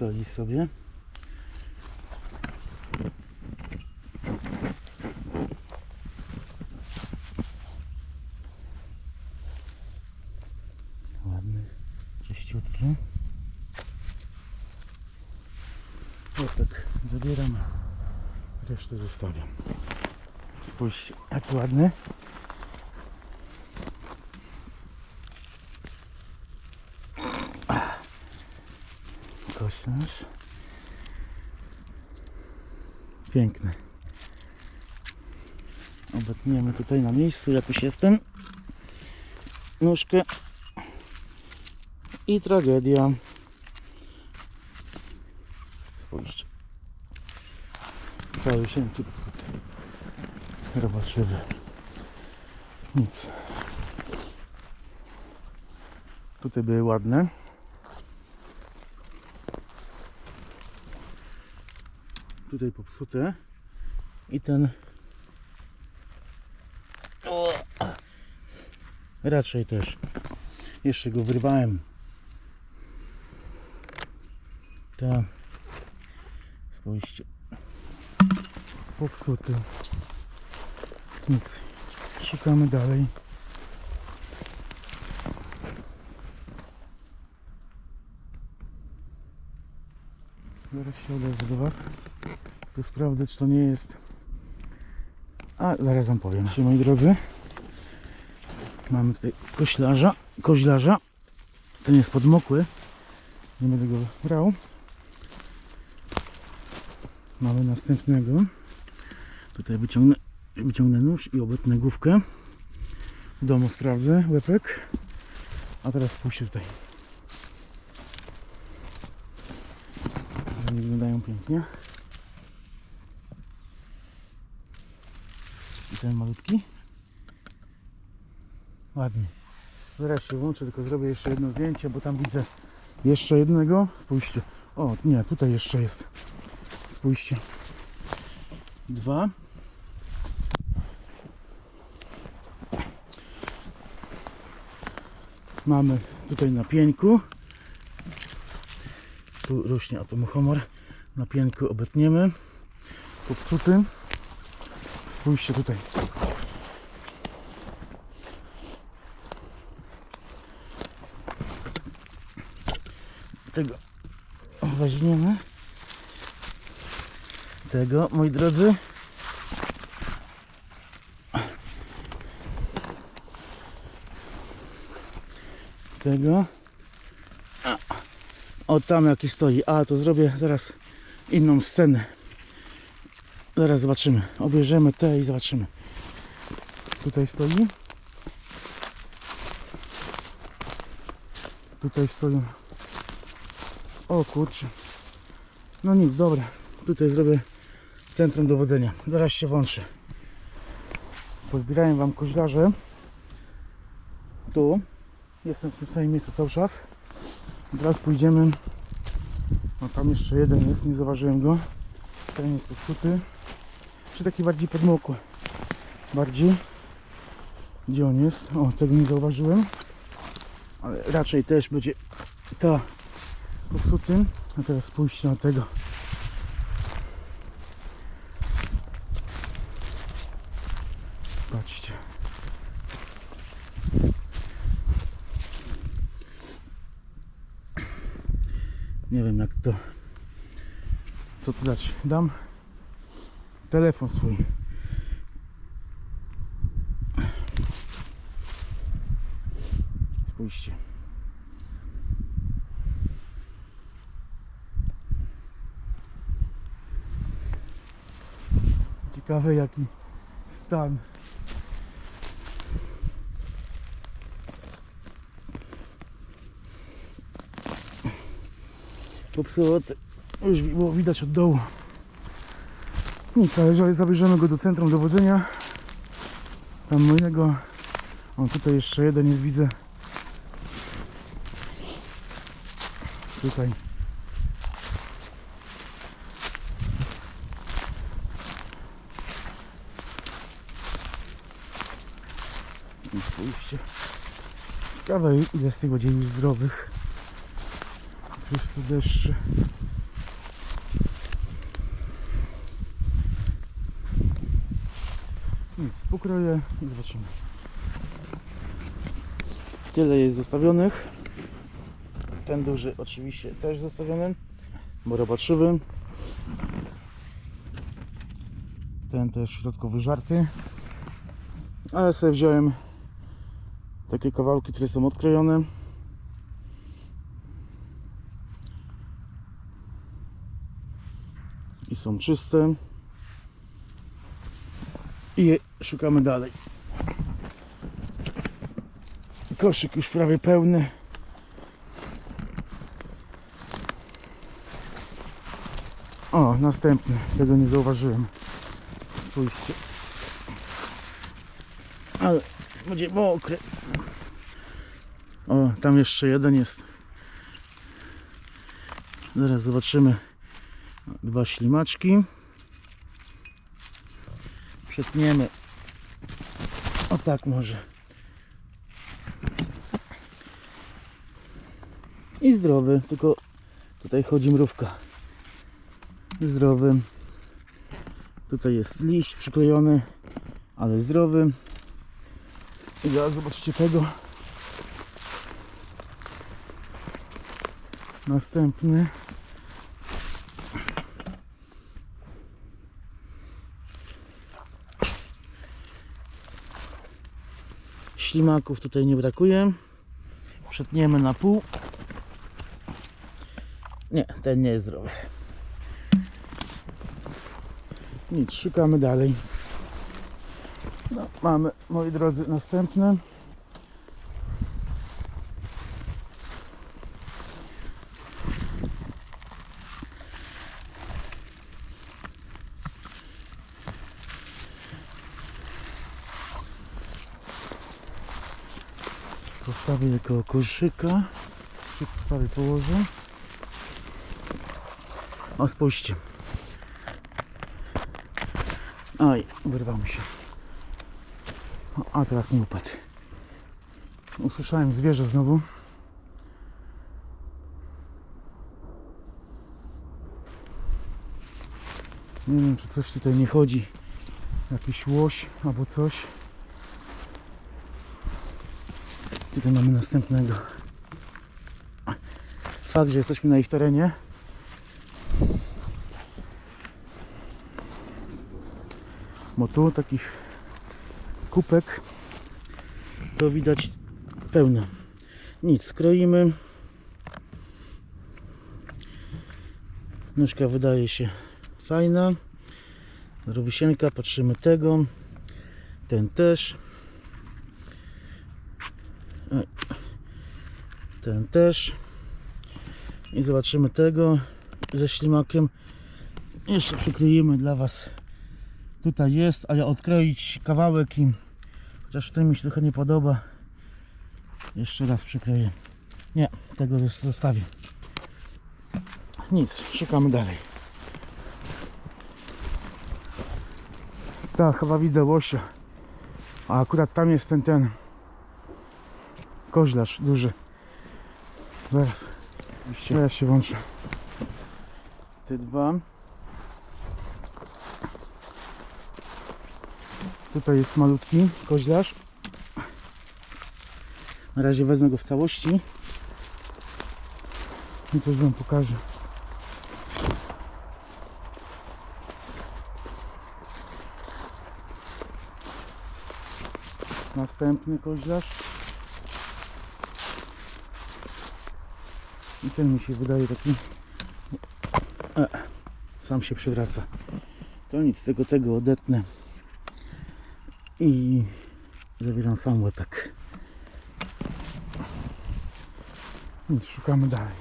stoi sobie. Ładny, czyściutki. Łopek zabieram, resztę zostawiam. Spójrzcie, jak ładny. Koślarz. Piękny. Obetniemy tutaj na miejscu, jak już jestem. Nóżkę. I tragedia. Spójrzcie. Cały popsuty. Robaczywy. Nic. Tutaj były ładne. Tutaj popsute. I ten o, raczej też. Jeszcze go wyrwałem. Tak. Spójrzcie. Popsuty. Nic. Szukamy dalej. Zaraz się odezwę do Was. Tu sprawdzę, czy to nie jest. A zaraz Wam powiem. Się, moi drodzy. Mamy tutaj koślarza. Koźlarza. Ten jest podmokły. Nie będę go brał. Mamy następnego. Tutaj wyciągnę, wyciągnę nóż i obetnę główkę. W domu sprawdzę łepek. A teraz spójrzcie tutaj. Wyglądają pięknie. I ten malutki. Ładnie. Zaraz się włączę, tylko zrobię jeszcze jedno zdjęcie, bo tam widzę jeszcze jednego. Spójrzcie. O, nie, tutaj jeszcze jest. Spójrzcie. Dwa. Mamy tutaj na pieńku. Tu rośnie atomochomor. Na pieńku obetniemy. Popsuty. Spójrzcie tutaj. Tego weźmiemy. Tego, moi drodzy. Tego. O, tam jaki stoi. A, to zrobię zaraz inną scenę. Zaraz zobaczymy. Obierzemy te i zobaczymy. Tutaj stoi. Tutaj stoją. O kurczę. No nic, dobra. Tutaj zrobię centrum dowodzenia. Zaraz się włączę. Pozbierałem wam koźlarze. Tu. Jestem w tym samym miejscu cały czas. Teraz pójdziemy. No tam jeszcze jeden jest, nie zauważyłem go. Ten jest popsuty. Czy taki bardziej podmokły? Bardziej. Gdzie on jest? O, tego nie zauważyłem. Ale raczej też będzie ta popsuty. A teraz spójrzcie na tego. Patrzcie. Nie wiem jak to. Co tu dać? Dam telefon swój. Spójrzcie. Ciekawe jaki stan. Popsuło już było widać od dołu. Nic, ale jeżeli zabierzemy go do centrum dowodzenia, tam mojego, o tutaj jeszcze jeden jest widzę. Tutaj. I spójrzcie. Ciekawe ile z tych już zdrowych. Jakieś tu deszcze. Nic, pokroję i zobaczymy. Tyle jest zostawionych. Ten duży oczywiście też zostawiony, bo robaczywy. Ten też środkowy żarty. Ale sobie wziąłem takie kawałki, które są odkrojone. Są czyste. I je szukamy dalej. Koszyk już prawie pełny. O, następny. Tego nie zauważyłem. Spójrzcie. Ale będzie mokry. O, tam jeszcze jeden jest. Zaraz zobaczymy. Dwa ślimaczki. Przetniemy. O tak może. I zdrowy, tylko tutaj chodzi mrówka. Zdrowy. Tutaj jest liść przyklejony, ale zdrowy. I zaraz zobaczycie tego. Następny. Ślimaków tutaj nie brakuje. Przetniemy na pół. Nie, ten nie jest zdrowy. Nic, szukamy dalej. No, mamy, moi drodzy, następne. Postawię je koło koszyka. Się postawię, położę. O, spójrzcie. Oj, wyrwał mi się. A teraz nie upadł. Usłyszałem zwierzę znowu. Nie wiem, czy coś tutaj nie chodzi. Jakiś łoś albo coś. Tutaj mamy następnego. Fakt, że jesteśmy na ich terenie. Bo tu takich kupek to widać pełno. Nic, kroimy. Nóżka wydaje się fajna. Rowisienka, patrzymy tego. Ten też. Ten też. I zobaczymy tego ze ślimakiem. Jeszcze przykleimy dla Was. Tutaj jest, ale odkroić kawałek i chociaż ten mi się trochę nie podoba. Jeszcze raz przykleję. Nie, tego zos- zostawię. Nic, szukamy dalej. Tak, chyba widzę łosia. A akurat tam jest ten, ten koźlarz duży. Zaraz. Zaraz się włączę. Te dwa. Tutaj jest malutki koźlarz. Na razie wezmę go w całości. I coś wam pokażę. Następny koźlarz. I ten mi się wydaje taki... E, sam się przywraca. To nic, tego tego odetnę. I zabieram sam łepek. Nic, szukamy dalej.